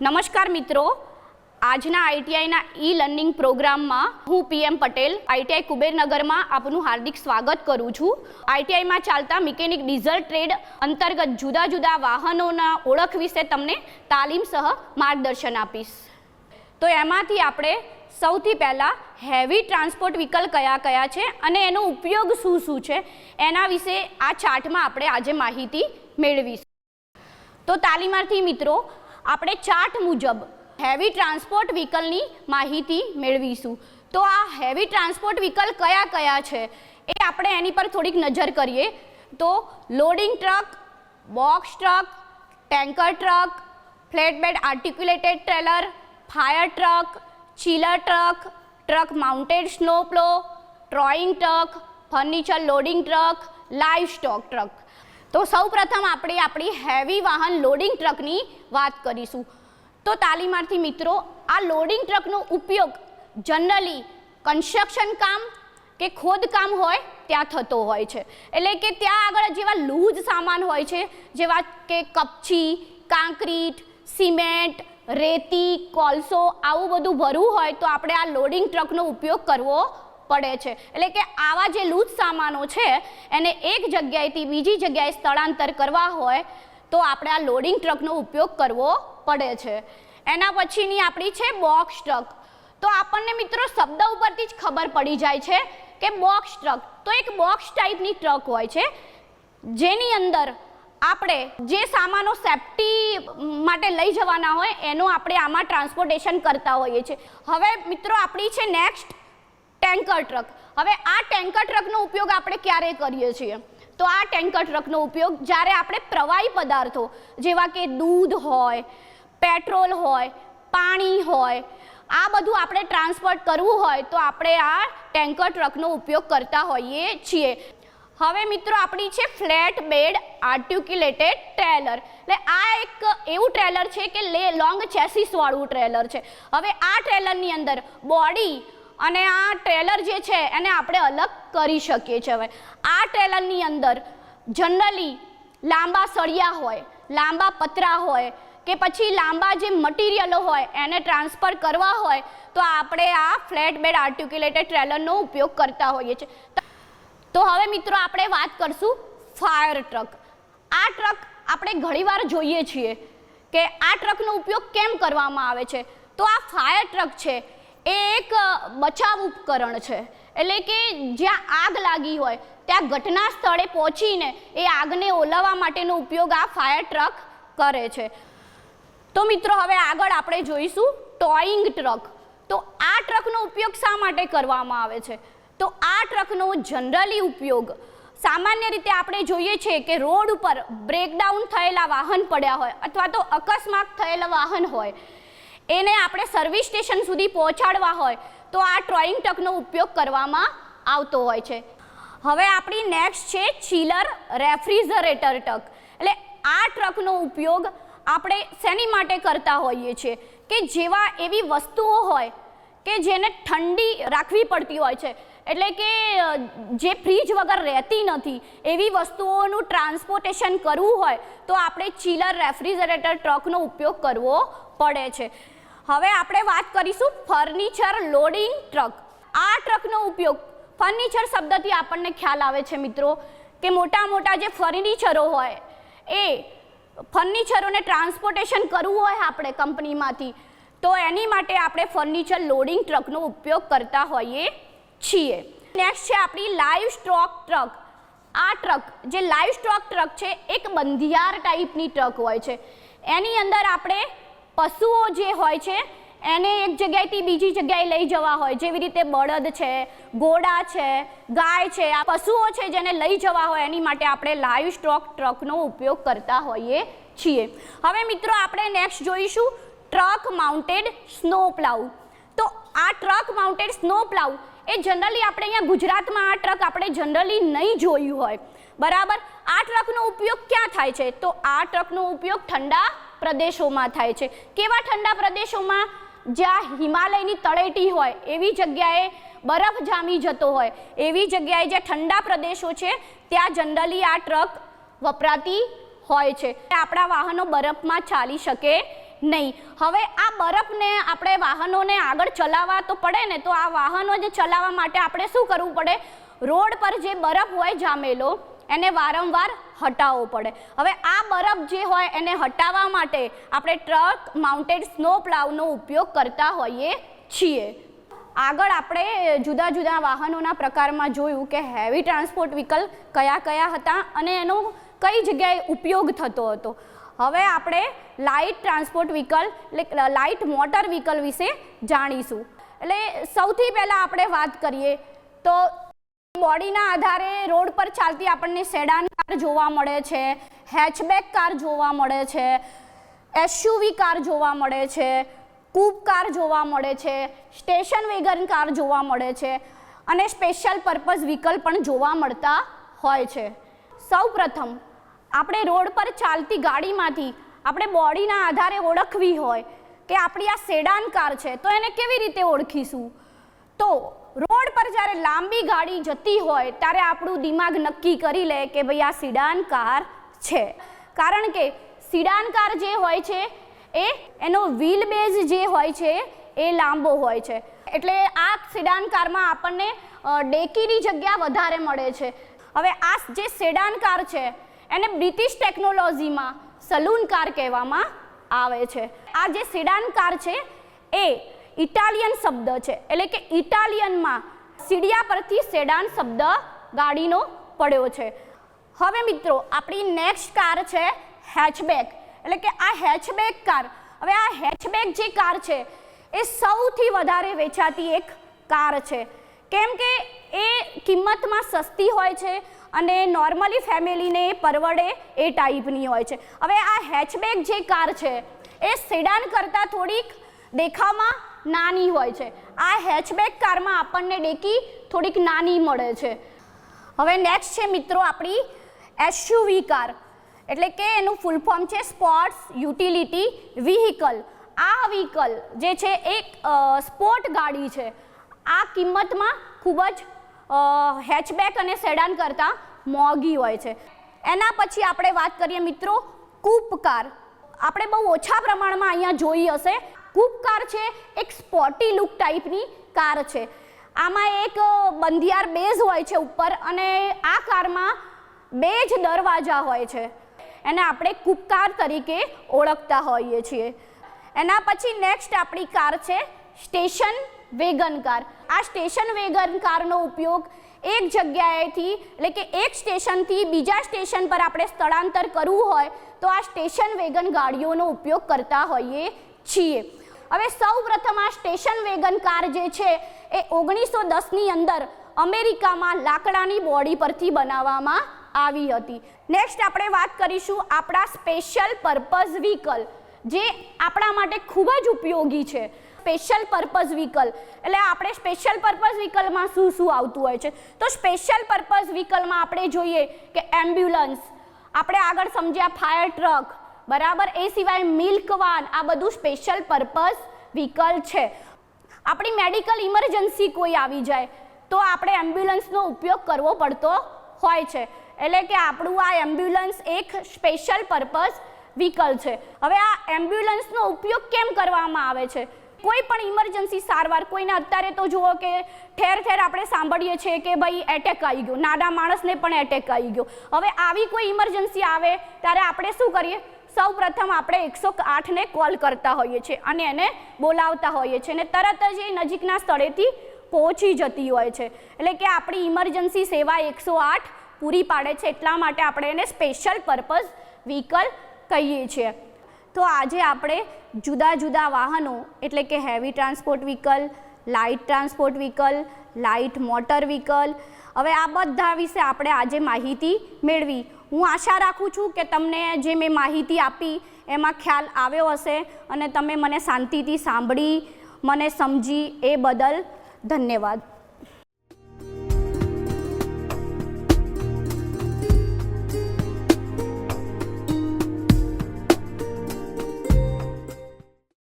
નમસ્કાર મિત્રો. આજના આઈટીઆઈના ઈ લર્નિંગ પ્રોગ્રામમાં હું પીએમ પટેલ આઈટીઆઈ કુબેરનગરમાં આપનું હાર્દિક સ્વાગત કરું છું. આઈટીઆઈમાં ચાલતા મિકેનિક ડીઝલ ટ્રેડ અંતર્ગત જુદા જુદા વાહનોના ઓળખ વિશે તમને તાલીમ સહ માર્ગદર્શન આપીશ. તો એમાંથી આપણે સૌથી પહેલાં હેવી ટ્રાન્સપોર્ટ વ્હીકલ કયા કયા છે અને એનો ઉપયોગ શું શું છે એના વિશે આ ચાર્ટમાં આપણે આજે માહિતી મેળવીશું. તો તાલીમાર્થી મિત્રો આપણે ચાર્ટ મુજબ હેવી ટ્રાન્સપોર્ટ વ્હીકલની માહિતી મેળવીશું. તો આ હેવી ટ્રાન્સપોર્ટ વ્હીકલ કયા કયા છે? એ આપણે એની પર થોડીક નજર કરીએ. તો loading truck box truck tanker truck flatbed articulated trailer fire truck chiller truck truck mounted snow plough towing truck furniture loading truck livestock truck તો સૌ પ્રથમ આપણે આપણી હેવી વાહન લોડિંગ ટ્રકની વાત કરીશું. તો તાલીમાર્થી મિત્રો, આ લોડિંગ ટ્રકનો ઉપયોગ જનરલી કન્સ્ટ્રક્શન કામ કે ખોદકામ હોય, ત્યાં થતો હોય છે. એટલે કે ત્યાં આગળ જેવા લૂઝ સામાન હોય છે, જેવા કે કપચી, કાંક્રીટ, સિમેન્ટ, રેતી, કોલસો, આવું બધું ભરવું હોય તો આપણે આ લોડિંગ ટ્રકનો ઉપયોગ કરવો પડે છે. એટલે કે આવા જે લૂઝ સામાનો છે, એને એક જગ્યાએથી બીજી જગ્યાએ સ્થળાંતર કરવા હોય, તો આપણે આ લોડિંગ ટ્રકનો ઉપયોગ કરવો પડે છે. એના પછીની આપણી છે બોક્સ ટ્રક તો આપણને મિત્રો શબ્દ ઉપરથી જ ખબર પડી જાય છે કે બોક્સ ટ્રક તો એક બોક્સ ટાઈપની ટ્રક હોય છે, જેની અંદર આપણે જે સામાનો સેફટી માટે લઈ જવાના હોય, એનું આપણે આમાં ટ્રાન્સપોર્ટેશન કરતા હોઈએ છીએ. હવે મિત્રો આપણી છે નેક્સ્ટ ટેન્કર ટ્રક. હવે આ ટેન્કર ટ્રકનો ઉપયોગ આપણે ક્યારે કરીએ છીએ? તો આ ટેન્કર ટ્રકનો ઉપયોગ જ્યારે આપણે પ્રવાહી પદાર્થો, જેવા કે દૂધ હોય, પેટ્રોલ હોય, પાણી હોય, આ બધું આપણે ટ્રાન્સપોર્ટ કરવું હોય તો આપણે આ ટેન્કર ટ્રકનો ઉપયોગ કરતા હોઈએ છીએ. હવે મિત્રો આપણી છે ફ્લેટ બેડ આર્ટિક્યુલેટેડ ટ્રેલર. એટલે આ એક એવું ટ્રેલર છે કે લે, લોંગ ચેસીસવાળું ટ્રેલર છે. હવે આ ટ્રેલરની અંદર બોડી અને આ ટ્રેલર જે છે એને આપણે અલગ કરી શકીએ છીએ હવે. આ ટ્રેલરની અંદર જનરલી લાંબા સળિયા હોય, લાંબા પતરા હોય કે પછી લાંબા જે મટીરિયલો હોય એને ટ્રાન્સફર કરવા હોય તો આપણે આ ફ્લેટ બેડ આર્ટિક્યુલેટેડ ટ્રેલરનો ઉપયોગ કરતા હોઈએ છીએ. તો હવે મિત્રો આપણે વાત કરશું ફાયર ટ્રક. આ ટ્રક આપણે ઘણીવાર જોઈએ છીએ કે આ ટ્રકનો ઉપયોગ કેમ કરવામાં આવે છે? તો આ ફાયર ટ્રક છે એ એક બચાવ ઉપકરણ છે. એટલે કે જ્યાં આગ લાગી હોય, ત્યાં ઘટના સ્થળે પહોંચીને એ આગને ઓલવવા માટેનો ઉપયોગ આ ફાયર ટ્રક કરે છે. તો મિત્રો, હવે આગળ આપણે જોઈશું ટોઈંગ ટ્રક તો આ ટ્રકનો ઉપયોગ શા માટે કરવામાં આવે છે? તો આ ટ્રકનો જનરલી ઉપયોગ સામાન્ય રીતે આપણે જોઈએ છીએ કે રોડ ઉપર બ્રેકડાઉન થયેલા વાહન પડ્યા હોય અથવા તો અકસ્માત થયેલા વાહન હોય એને આપણે સર્વિસ સ્ટેશન સુધી પહોંચાડવા હોય, તો આ ટ્રોઈંગ ટ્રકનો ઉપયોગ કરવામાં આવતો હોય છે. હવે આપણી નેક્સ્ટ છે ચીલર રેફ્રિજરેટર ટક એટલે આ ટ્રકનો ઉપયોગ આપણે શેની માટે કરતા હોઈએ છીએ? કે જેવા એવી વસ્તુઓ હોય, કે જેને ઠંડી રાખવી પડતી હોય છે. એટલે કે, જે ફ્રીજ વગર રહેતી નથી, એવી વસ્તુઓનું ટ્રાન્સપોર્ટેશન કરવું હોય, તો આપણે ચીલર રેફ્રિજરેટર ટ્રકનો ઉપયોગ કરવો પડે છે. હવે આપણે વાત કરીશું ફર્નિચર લોડિંગ ટ્રક. આ ટ્રકનો ઉપયોગ ફર્નિચર શબ્દથી આપણને ખ્યાલ આવે છે મિત્રો, કે મોટા મોટા જે ફર્નિચરો હોય, એ ફર્નિચરોને ટ્રાન્સપોર્ટેશન કરવું હોય આપણે કંપનીમાંથી, તો એની માટે આપણે ફર્નિચર લોડિંગ ટ્રકનો ઉપયોગ કરતા હોઈએ છીએ. નેક્સ્ટ છે આપણી લાઈવ સ્ટોક ટ્રક. આ ટ્રક, જે લાઈવ સ્ટોક ટ્રક છે, એક બંધિયાર ટાઈપની ટ્રક હોય છે. એની અંદર આપણે પશુઓ જે હોય છે, એને એક જગ્યાએથી બીજી જગ્યાએ લઈ જવા હોય. જેવી રીતે બળદ છે, ઘોડા છે, ગાય છે, આ પશુઓ છે જેને લઈ જવા હોય, એની માટે આપણે લાઈવ સ્ટોક ટ્રકનો ઉપયોગ કરતા હોઈએ છીએ. હવે મિત્રો આપણે નેક્સ્ટ જોઈશું ટ્રક માઉન્ટેડ સ્નો પ્લાવ તો આ ટ્રક માઉન્ટેડ સ્નો પ્લાવ એ જનરલી આપણે અહીંયા ગુજરાતમાં આ ટ્રક આપણે જનરલી નહીં જોયું હોય. બરાબર? આ ટ્રકનો ઉપયોગ ક્યાં થાય છે? તો આ ટ્રકનો ઉપયોગ ઠંડા પ્રદેશોમાં થાય છે. કેવા ઠંડા પ્રદેશોમાં જ્યાં હિમાલયની તળેટી હોય, એવી જગ્યાએ બરફ જામી જતો હોય, એવી જગ્યાએ જે ઠંડા પ્રદેશો છે, ત્યાં જનરલી આ ટ્રક વપરાતી હોય છે. આપણા વાહનો બરફમાં ચાલી શકે નહીં. હવે આ બરફને આપણે વાહનોને આગળ ચલાવવા તો પડે ને, તો આ વાહનો જે ચલાવવા માટે આપણે શું કરવું પડે? રોડ પર જે બરફ હોય જામેલો એને વારંવાર હટાવવો પડે. હવે આ બરફ જે હોય એને હટાવવા માટે આપણે ટ્રક માઉન્ટેડ સ્નો પ્લાવનો ઉપયોગ કરતા હોઈએ છીએ. આગળ આપણે જુદા જુદા વાહનોના પ્રકારમાં જોયું કે હેવી ટ્રાન્સપોર્ટ વ્હીકલ કયા કયા હતા અને એનો કઈ જગ્યાએ ઉપયોગ થતો હતો. હવે આપણે લાઇટ ટ્રાન્સપોર્ટ વ્હીકલ એટલે લાઇટ મોટર વ્હીકલ વિશે જાણીશું. એટલે સૌથી પહેલાં આપણે વાત કરીએ તો બોડીના આધારે રોડ પર ચાલતી આપણને સેડાન કાર જોવા મળે છે હેચબેક કાર જોવા મળે છે એસયુવી કાર જોવા મળે છે કૂપ કાર જોવા મળે છે સ્ટેશન વેગન કાર જોવા મળે છે અને સ્પેશિયલ પર્પઝ વ્હીકલ પણ જોવા મળતા હોય છે. સૌ પ્રથમ આપણે રોડ પર ચાલતી ગાડીમાંથી આપણે બોડીના આધારે ઓળખવી હોય કે આપણી આ સેડાન કાર છે, તો એને કેવી રીતે ઓળખીશું? તો રોડ પર જ્યારે લાંબી ગાડી જતી હોય, ત્યારે આપણું દિમાગ નક્કી કરી લે કે ભાઈ આ સિડાન કાર છે. કારણ કે સિડાન કાર જે હોય છે, એ એનો વ્હીલ બેઝ જે હોય છે, એ લાંબો હોય છે. એટલે આ સિડાન કારમાં આપણને ડેકીની જગ્યા વધારે મળે છે. હવે આ જે સેડાન કાર છે, એને બ્રિટિશ ટેકનોલોજીમાં સલૂન કાર કહેવામાં આવે છે. આ જે સિડાન કાર છે, એ ઇટાલિયન શબ્દ છે. એટલે કે ઇટાલિયનમાં સીડિયા પરથી સેડાન શબ્દ ગાડીનો પડ્યો છે. હવે મિત્રો, આપણી નેક્સ્ટ કાર છે હેચબેક એટલે કે આ હેચબેક કાર, હવે આ હેચબેક જે કાર છે, એ સૌથી વધારે વેચાતી એક કાર છે. કેમ કે એ કિંમતમાં સસ્તી હોય છે અને નોર્મલી ફેમિલીને પરવડે એ ટાઈપની હોય છે. હવે આ હેચબેક જે કાર છે, એ સેડાન કરતાં થોડીક દેખાવમાં નાની હોય છે. આ હેચબેક કારમાં આપણને ડેકી થોડીક નાની મળે છે. હવે નેક્સ્ટ છે મિત્રો આપણી એસયુવી કાર. એટલે કે એનું ફૂલ ફોર્મ છે સ્પોર્ટ્સ યુટિલિટી વ્હીકલ આ વ્હીકલ જે છે એક સ્પોર્ટ ગાડી છે. આ કિંમતમાં ખૂબ જ હેચબેક અને સેડાન કરતાં મોંઘી હોય છે. એના પછી આપણે વાત કરીએ મિત્રો કૂપ કાર આપણે બહુ ઓછા પ્રમાણમાં અહીંયા જોઈ હશે. કૂપ કાર છે, એક સ્પોટી લુક ટાઈપની કાર છે. આમાં એક બંધિયાર બેઝ હોય છે ઉપર અને આ કારમાં બે જ દરવાજા હોય છે. એને આપણે કૂપ કાર તરીકે ઓળખતા હોઈએ છીએ. એના પછી નેક્સ્ટ આપણી કાર છે, સ્ટેશન વેગન કાર. આ સ્ટેશન વેગન કારનો ઉપયોગ એક જગ્યાએથી, એટલે કે એક સ્ટેશનથી બીજા સ્ટેશન પર આપણે સ્થળાંતર કરવું હોય, તો આ સ્ટેશન વેગન ગાડીઓનો ઉપયોગ કરતા હોઈએ છીએ. હવે સૌ પ્રથમ આ સ્ટેશન વેગન કાર જે છે, એ ઓગણીસો દસની અંદર અમેરિકામાં લાકડાની બોડી પરથી બનાવવામાં આવી હતી. નેક્સ્ટ આપણે વાત કરીશું આપણા સ્પેશિયલ પર્પઝ વ્હીકલ જે આપણા માટે ખૂબ જ ઉપયોગી છે. સ્પેશિયલ પર્પઝ વ્હીકલ એટલે આપણે સ્પેશિયલ પર્પઝ વ્હીકલમાં શું શું આવતું હોય છે? તો સ્પેશિયલ પર્પઝ વ્હીકલમાં આપણે જોઈએ કે એમ્બ્યુલન્સ આપણે આગળ સમજ્યા ફાયર ટ્રક બરાબર? એ સિવાય મિલ્ક વાન, આ બધું સ્પેશિયલ પર્પઝ વ્હીકલ છે. આપણી મેડિકલ ઇમરજન્સી કોઈ આવી જાય, તો આપણે એમ્બ્યુલન્સનો ઉપયોગ કરવો પડતો હોય છે. એટલે કે આપણું આ એમ્બ્યુલન્સ એક સ્પેશિયલ પર્પઝ વ્હીકલ છે. હવે આ એમ્બ્યુલન્સનો ઉપયોગ કેમ કરવામાં આવે છે? કોઈ પણ ઇમરજન્સી સારવાર, કોઈને અત્યારે તો જુઓ કે ઠેર ઠેર આપણે સાંભળીએ છીએ કે ભાઈ એટેક આવી ગયો, નાના માણસને પણ એટેક આવી ગયો. હવે આવી કોઈ ઇમરજન્સી આવે, ત્યારે આપણે શું કરીએ? સૌ પ્રથમ આપણે એકસો આઠને કોલ કરતા હોઈએ છીએ અને એને બોલાવતા હોઈએ છીએ અને તરત જ એ નજીકના સ્થળેથી પહોંચી જતી હોય છે. એટલે કે આપણી ઇમરજન્સી સેવા એકસો આઠ પૂરી પાડે છે એટલા માટે આપણે એને સ્પેશિયલ પર્પઝ વ્હીકલ કહીએ છીએ. તો આજે આપણે જુદા જુદા વાહનો, એટલે કે heavy transport vehicle, light transport vehicle, light motor vehicle, હવે આ બધા વિશે આપણે આજે માહિતી મેળવી. હું આશા રાખું છું કે તમને જે મેં માહિતી આપી એમાં ખ્યાલ આવ્યો હશે અને તમે મને શાંતિથી સાંભળી, મને સમજી એ બદલ ધન્યવાદ.